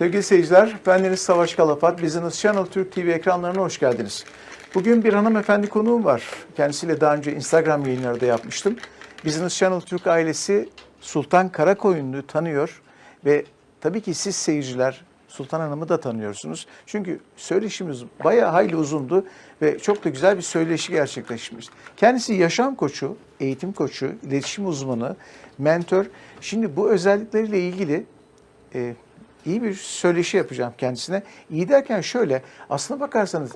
Sevgili seyirciler, bendeniz Savaş Kalapat. Business Channel Türk TV ekranlarına hoş geldiniz. Bugün bir hanımefendi konuğum var. Kendisiyle daha önce Instagram yayınları da yapmıştım. Business Channel Türk ailesi Sultan Karakoyunlu'yu tanıyor ve tabii ki siz seyirciler Sultan Hanım'ı da tanıyorsunuz. Çünkü söyleşimiz bayağı hayli uzundu ve çok da güzel bir söyleşi gerçekleşmiş. Kendisi yaşam koçu, eğitim koçu, iletişim uzmanı, mentor. Şimdi bu özellikleriyle ilgili e, iyi bir söyleşi yapacağım kendisine. İyi derken şöyle, aslına bakarsanız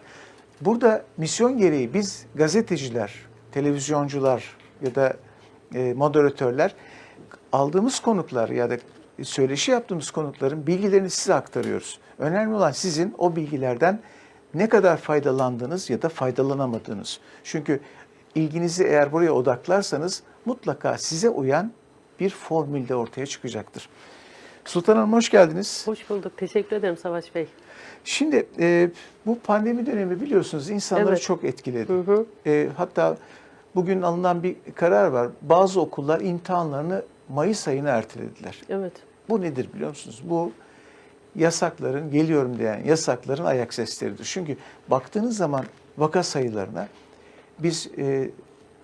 burada misyon gereği biz gazeteciler, televizyoncular ya da e, moderatörler aldığımız konuklar ya da söyleşi yaptığımız konukların bilgilerini size aktarıyoruz. Önemli olan sizin o bilgilerden ne kadar faydalandığınız ya da faydalanamadığınız. Çünkü ilginizi eğer buraya odaklarsanız mutlaka size uyan bir formül de ortaya çıkacaktır. Sultan Hanım hoş geldiniz. Hoş bulduk. Teşekkür ederim Savaş Bey. Şimdi e, bu pandemi dönemi biliyorsunuz insanları Evet. çok etkiledi. E, hatta bugün alınan bir karar var. Bazı okullar imtihanlarını Mayıs ayına ertelediler. Evet. Bu nedir biliyor musunuz? Bu yasakların, geliyorum diyen yasakların ayak sesleridir. Çünkü baktığınız zaman vaka sayılarına biz e,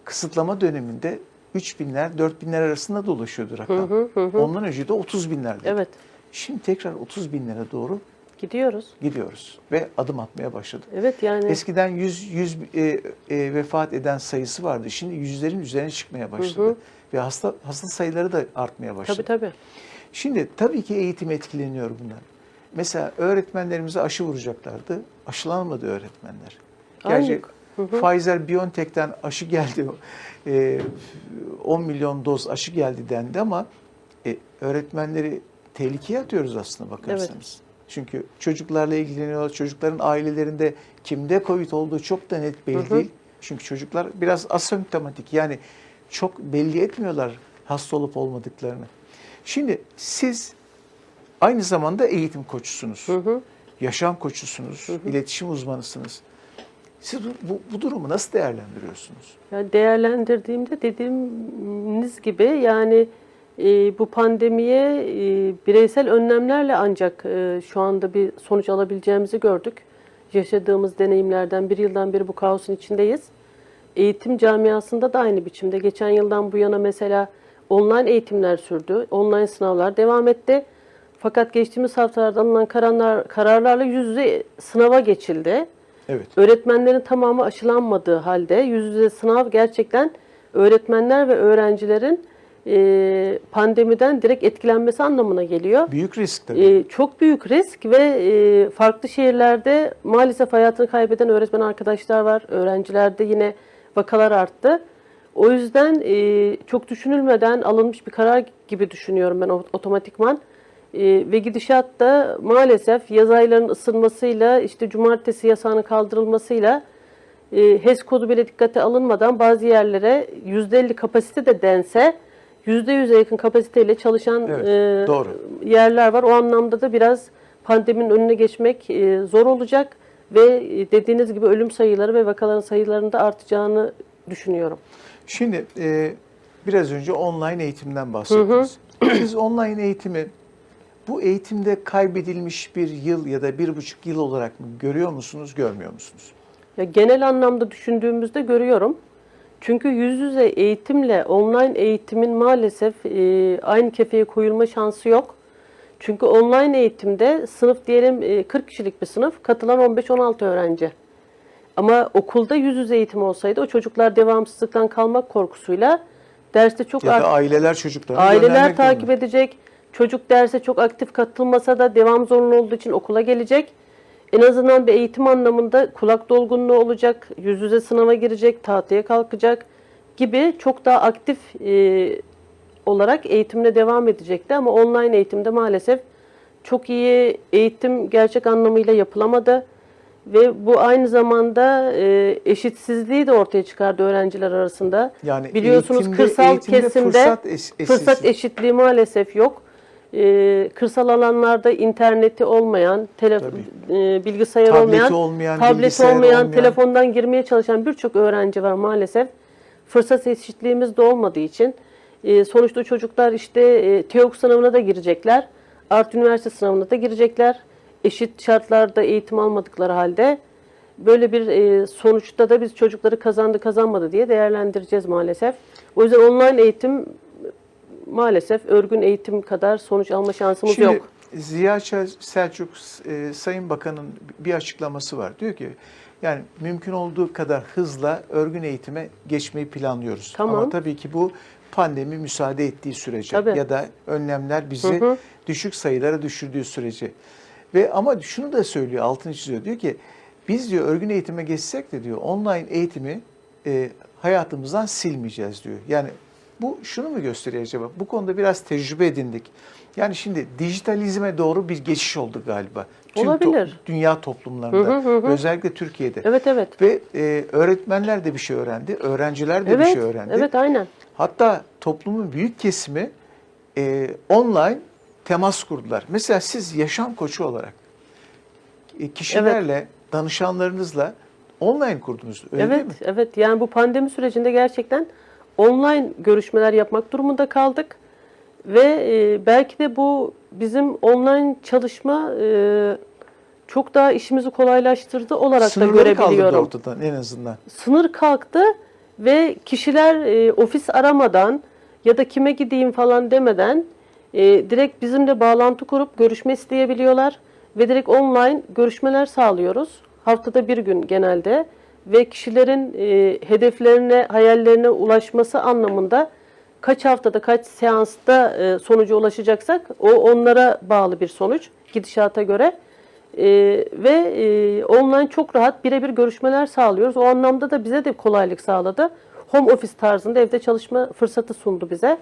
kısıtlama döneminde 3 binler, 4 binler arasında dolaşıyordu rakam. Ondan önce de 30 binlerdi. Evet. Şimdi tekrar 30 binlere doğru Gidiyoruz. gidiyoruz ve adım atmaya başladı. Evet yani Eskiden 100, 100 e, e, vefat eden sayısı vardı. Şimdi yüzlerin üzerine çıkmaya başladı. Ve hasta hasta sayıları da artmaya başladı. tabii tabii. Şimdi tabii ki eğitim etkileniyor bundan. Mesela öğretmenlerimize aşı vuracaklardı. Aşılanmadı öğretmenler. Gerçi Pfizer BioNTech'ten aşı geldi. E, 10 milyon doz aşı geldi dendi ama e, öğretmenleri tehlikeye atıyoruz aslında bakarsanız. Çünkü çocuklarla ilgileniyor. Çocukların ailelerinde kimde Covid olduğu çok da net belli değil. Çünkü çocuklar biraz asemptomatik yani çok belli etmiyorlar hasta olup olmadıklarını. Şimdi siz aynı zamanda eğitim koçusunuz. Yaşam koçusunuz, iletişim uzmanısınız. Siz bu, bu, durumu nasıl değerlendiriyorsunuz? Yani değerlendirdiğimde dediğiniz gibi yani e, bu pandemiye e, bireysel önlemlerle ancak e, şu anda bir sonuç alabileceğimizi gördük. Yaşadığımız deneyimlerden bir yıldan beri bu kaosun içindeyiz. Eğitim camiasında da aynı biçimde. Geçen yıldan bu yana mesela online eğitimler sürdü. Online sınavlar devam etti. Fakat geçtiğimiz haftalarda alınan kararlar, kararlarla yüz yüze sınava geçildi. Evet. Öğretmenlerin tamamı aşılanmadığı halde yüz yüze sınav gerçekten öğretmenler ve öğrencilerin e, pandemiden direkt etkilenmesi anlamına geliyor. Büyük risk tabii. E, çok büyük risk ve e, farklı şehirlerde maalesef hayatını kaybeden öğretmen arkadaşlar var. Öğrencilerde yine vakalar arttı. O yüzden e, çok düşünülmeden alınmış bir karar gibi düşünüyorum ben otomatikman. E, ve gidişat da maalesef yaz aylarının ısınmasıyla işte cumartesi yasağının kaldırılmasıyla e, HES kodu bile dikkate alınmadan bazı yerlere %50 kapasite de dense %100'e yakın kapasiteyle çalışan Evet, e, doğru. yerler var. O anlamda da biraz pandeminin önüne geçmek e, zor olacak ve e, dediğiniz gibi ölüm sayıları ve vakaların sayılarının da artacağını düşünüyorum. Şimdi e, biraz önce online eğitimden bahsettiniz. Siz online eğitimi bu eğitimde kaybedilmiş bir yıl ya da bir buçuk yıl olarak mı görüyor musunuz, görmüyor musunuz? Ya genel anlamda düşündüğümüzde görüyorum. Çünkü yüz yüze eğitimle online eğitimin maalesef e, aynı kefeye koyulma şansı yok. Çünkü online eğitimde sınıf diyelim e, 40 kişilik bir sınıf, katılan 15-16 öğrenci. Ama okulda yüz yüze eğitim olsaydı o çocuklar devamsızlıktan kalmak korkusuyla derste çok Ya da aileler çocuklarını Aileler takip durumunda. edecek. Çocuk derse çok aktif katılmasa da devam zorunlu olduğu için okula gelecek. En azından bir eğitim anlamında kulak dolgunluğu olacak, yüz yüze sınava girecek, tahtaya kalkacak gibi çok daha aktif e, olarak eğitimine devam edecekti. Ama online eğitimde maalesef çok iyi eğitim gerçek anlamıyla yapılamadı. Ve bu aynı zamanda e, eşitsizliği de ortaya çıkardı öğrenciler arasında. Yani Biliyorsunuz eğitimde- kırsal eğitimde kesimde fırsat eş- fırsat eşitliği maalesef yok. Ee, kırsal alanlarda interneti olmayan, tele, e, bilgisayar Tableti olmayan, olmayan, tableti olmayan, olmayan. telefondan girmeye çalışan birçok öğrenci var maalesef. Fırsat eşitliğimiz de olmadığı için e, sonuçta çocuklar işte e, TEOK sınavına da girecekler. Art üniversite sınavına da girecekler. Eşit şartlarda eğitim almadıkları halde böyle bir e, sonuçta da biz çocukları kazandı kazanmadı diye değerlendireceğiz maalesef. O yüzden online eğitim maalesef örgün eğitim kadar sonuç alma şansımız Şimdi yok. Ziya Selçuk e, Sayın Bakan'ın bir açıklaması var. Diyor ki yani mümkün olduğu kadar hızla örgün eğitime geçmeyi planlıyoruz. Tamam. Ama tabii ki bu pandemi müsaade ettiği sürece Tabii. ya da önlemler bizi Hı hı. düşük sayılara düşürdüğü sürece. Ve ama şunu da söylüyor, altını çiziyor. Diyor ki biz diyor örgün eğitime geçsek de diyor online eğitimi e, hayatımızdan silmeyeceğiz diyor. Yani bu şunu mu gösteriyor acaba? Bu konuda biraz tecrübe edindik. Yani şimdi dijitalizme doğru bir geçiş oldu galiba. to- Olabilir. dünya toplumlarında, Hı hı hı özellikle Türkiye'de. Evet evet. Ve e, öğretmenler de bir şey öğrendi, öğrenciler de bir Evet, şey öğrendi. evet aynen. Hatta toplumun büyük kesimi e, online temas kurdular. Mesela siz yaşam koçu olarak e, kişilerle, danışanlarınızla online kurdunuz. Öyle evet, değil mi? evet. Yani bu pandemi sürecinde gerçekten online görüşmeler yapmak durumunda kaldık. Ve e, belki de bu bizim online çalışma e, çok daha işimizi kolaylaştırdı olarak Sınırları da görebiliyorum. ortadan en azından. Sınır kalktı ve kişiler e, ofis aramadan ya da kime gideyim falan demeden e, direkt bizimle bağlantı kurup görüşme isteyebiliyorlar ve direkt online görüşmeler sağlıyoruz. Haftada bir gün genelde ve kişilerin e, hedeflerine, hayallerine ulaşması anlamında kaç haftada, kaç seansta e, sonuca ulaşacaksak o onlara bağlı bir sonuç gidişata göre. Ee, ve e, online çok rahat birebir görüşmeler sağlıyoruz. O anlamda da bize de kolaylık sağladı. Home office tarzında evde çalışma fırsatı sundu bize.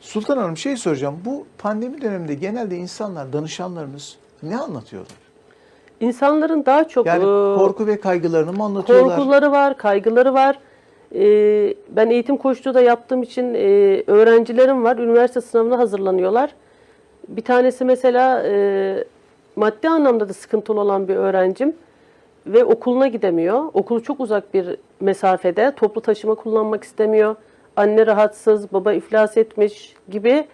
Sultan Hanım şey soracağım. Bu pandemi döneminde genelde insanlar, danışanlarınız ne anlatıyorlar? İnsanların daha çok Yani e, korku ve kaygılarını mı anlatıyorlar? korkuları var, kaygıları var. Ee, ben eğitim koçluğu da yaptığım için e, öğrencilerim var. Üniversite sınavına hazırlanıyorlar. Bir tanesi mesela e, maddi anlamda da sıkıntılı olan bir öğrencim ve okuluna gidemiyor. Okulu çok uzak bir mesafede. Toplu taşıma kullanmak istemiyor. Anne rahatsız, baba iflas etmiş gibi.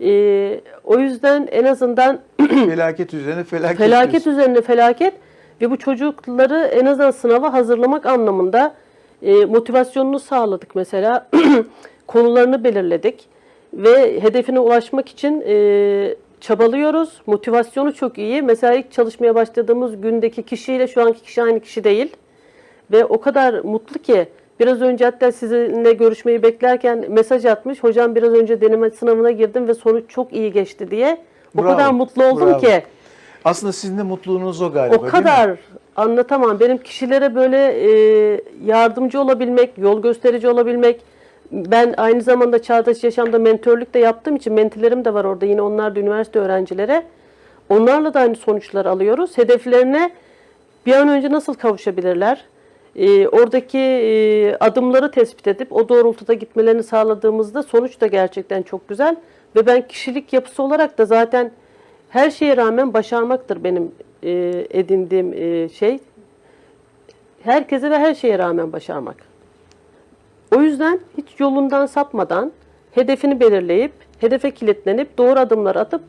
Ee, o yüzden en azından felaket üzerine felaket. felaket diyorsun. üzerine felaket ve bu çocukları en azından sınava hazırlamak anlamında e, motivasyonunu sağladık mesela. Konularını belirledik ve hedefine ulaşmak için e, çabalıyoruz. Motivasyonu çok iyi. Mesela ilk çalışmaya başladığımız gündeki kişiyle şu anki kişi aynı kişi değil. Ve o kadar mutlu ki biraz önce hatta sizinle görüşmeyi beklerken mesaj atmış. Hocam biraz önce deneme sınavına girdim ve sonuç çok iyi geçti diye. O Bravo, kadar mutlu oldum bravo. ki. Aslında sizin de mutluluğunuz o galiba O değil mi? kadar anlatamam. Benim kişilere böyle e, yardımcı olabilmek, yol gösterici olabilmek. Ben aynı zamanda Çağdaş Yaşam'da mentörlük de yaptığım için mentilerim de var orada. Yine onlar da üniversite öğrencilere. Onlarla da aynı sonuçlar alıyoruz. Hedeflerine bir an önce nasıl kavuşabilirler? E, oradaki e, adımları tespit edip o doğrultuda gitmelerini sağladığımızda sonuç da gerçekten çok güzel. Ve ben kişilik yapısı olarak da zaten her şeye rağmen başarmaktır benim e, edindiğim e, şey. Herkese ve her şeye rağmen başarmak. O yüzden hiç yolundan sapmadan hedefini belirleyip, hedefe kilitlenip doğru adımlar atıp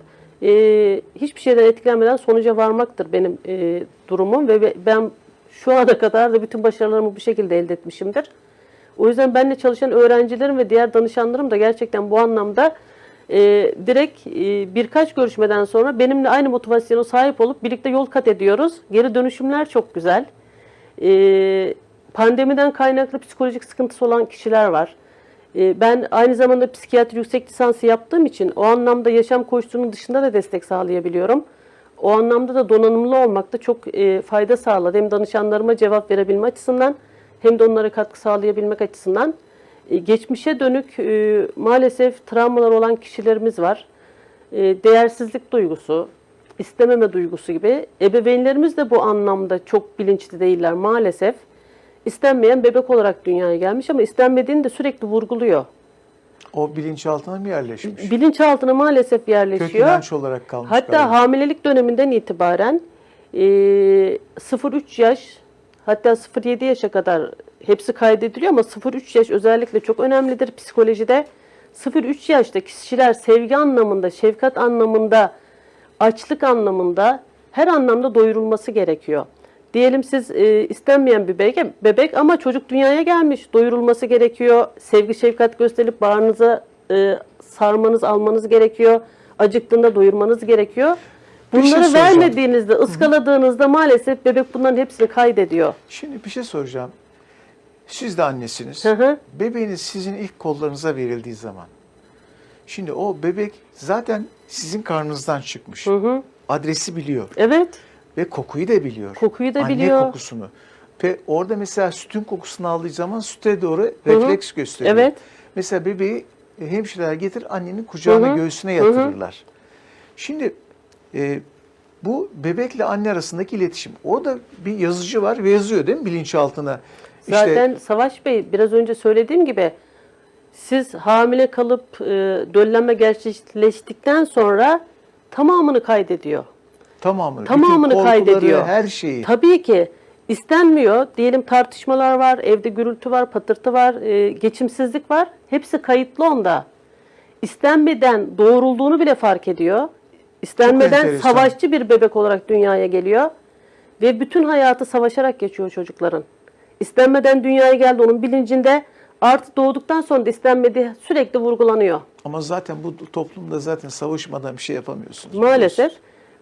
e, hiçbir şeyden etkilenmeden sonuca varmaktır benim e, durumum ve ben şu ana kadar da bütün başarılarımı bu şekilde elde etmişimdir. O yüzden benimle çalışan öğrencilerim ve diğer danışanlarım da gerçekten bu anlamda e, direkt e, birkaç görüşmeden sonra benimle aynı motivasyona sahip olup birlikte yol kat ediyoruz. Geri dönüşümler çok güzel. E, pandemiden kaynaklı psikolojik sıkıntısı olan kişiler var. E, ben aynı zamanda psikiyatri yüksek lisansı yaptığım için o anlamda yaşam koçluğunun dışında da destek sağlayabiliyorum. O anlamda da donanımlı olmak da çok e, fayda sağladı. Hem danışanlarıma cevap verebilme açısından hem de onlara katkı sağlayabilmek açısından. E, geçmişe dönük e, maalesef travmalar olan kişilerimiz var. E, değersizlik duygusu, istememe duygusu gibi. Ebeveynlerimiz de bu anlamda çok bilinçli değiller maalesef. İstenmeyen bebek olarak dünyaya gelmiş ama istenmediğini de sürekli vurguluyor. O bilinçaltına mı yerleşmiş? Bilinçaltına maalesef Kök yerleşiyor. inanç olarak kalmış Hatta galiba. hamilelik döneminden itibaren e, 0-3 yaş hatta 0-7 yaşa kadar hepsi kaydediliyor ama 0-3 yaş özellikle çok önemlidir psikolojide. 0-3 yaşta kişiler sevgi anlamında, şefkat anlamında açlık anlamında her anlamda doyurulması gerekiyor. Diyelim siz e, istenmeyen bir bebek, bebek ama çocuk dünyaya gelmiş, doyurulması gerekiyor. Sevgi şefkat gösterip bağrınıza e, sarmanız, almanız gerekiyor. Acıktığında doyurmanız gerekiyor. Bir şey Bunları soracağım. vermediğinizde, ıskaladığınızda maalesef bebek bunların hepsini kaydediyor. Şimdi bir şey soracağım. Siz de annesiniz. Hı hı. Bebeğiniz sizin ilk kollarınıza verildiği zaman. Şimdi o bebek zaten sizin karnınızdan çıkmış. Hı hı. Adresi biliyor Evet, ve kokuyu da biliyor. Kokuyu da Anne biliyor. kokusunu. Ve orada mesela sütün kokusunu aldığı zaman süte doğru refleks gösteriyor. Evet. Mesela bebeği hemşireler getir annenin kucağına Hı hı. göğsüne yatırırlar. Şimdi e, bu bebekle anne arasındaki iletişim. Orada bir yazıcı var ve yazıyor değil mi bilinçaltına? İşte Zaten Savaş Bey biraz önce söylediğim gibi siz hamile kalıp e, döllenme gerçekleştikten sonra tamamını kaydediyor. Tamamını, Tamamını bütün korkuları, kaydediyor. her şeyi. Tabii ki istenmiyor. Diyelim tartışmalar var, evde gürültü var, patırtı var, e, geçimsizlik var. Hepsi kayıtlı onda. İstenmeden doğurulduğunu bile fark ediyor. İstenmeden savaşçı bir bebek olarak dünyaya geliyor. Ve bütün hayatı savaşarak geçiyor çocukların. İstenmeden dünyaya geldi onun bilincinde. Artı doğduktan sonra da istenmediği sürekli vurgulanıyor. Ama zaten bu toplumda zaten savaşmadan bir şey yapamıyorsunuz. Maalesef.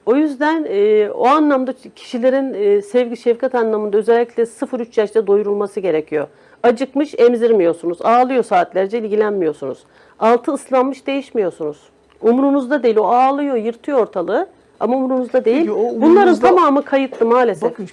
O yüzden e, o anlamda kişilerin e, sevgi şefkat anlamında özellikle 0-3 yaşta doyurulması gerekiyor. Acıkmış emzirmiyorsunuz. Ağlıyor saatlerce ilgilenmiyorsunuz. Altı ıslanmış değişmiyorsunuz. Umurunuzda değil. O ağlıyor, yırtıyor ortalığı. Ama umurunuzda değil. Peki o Bunların tamamı kayıtlı maalesef. Bakın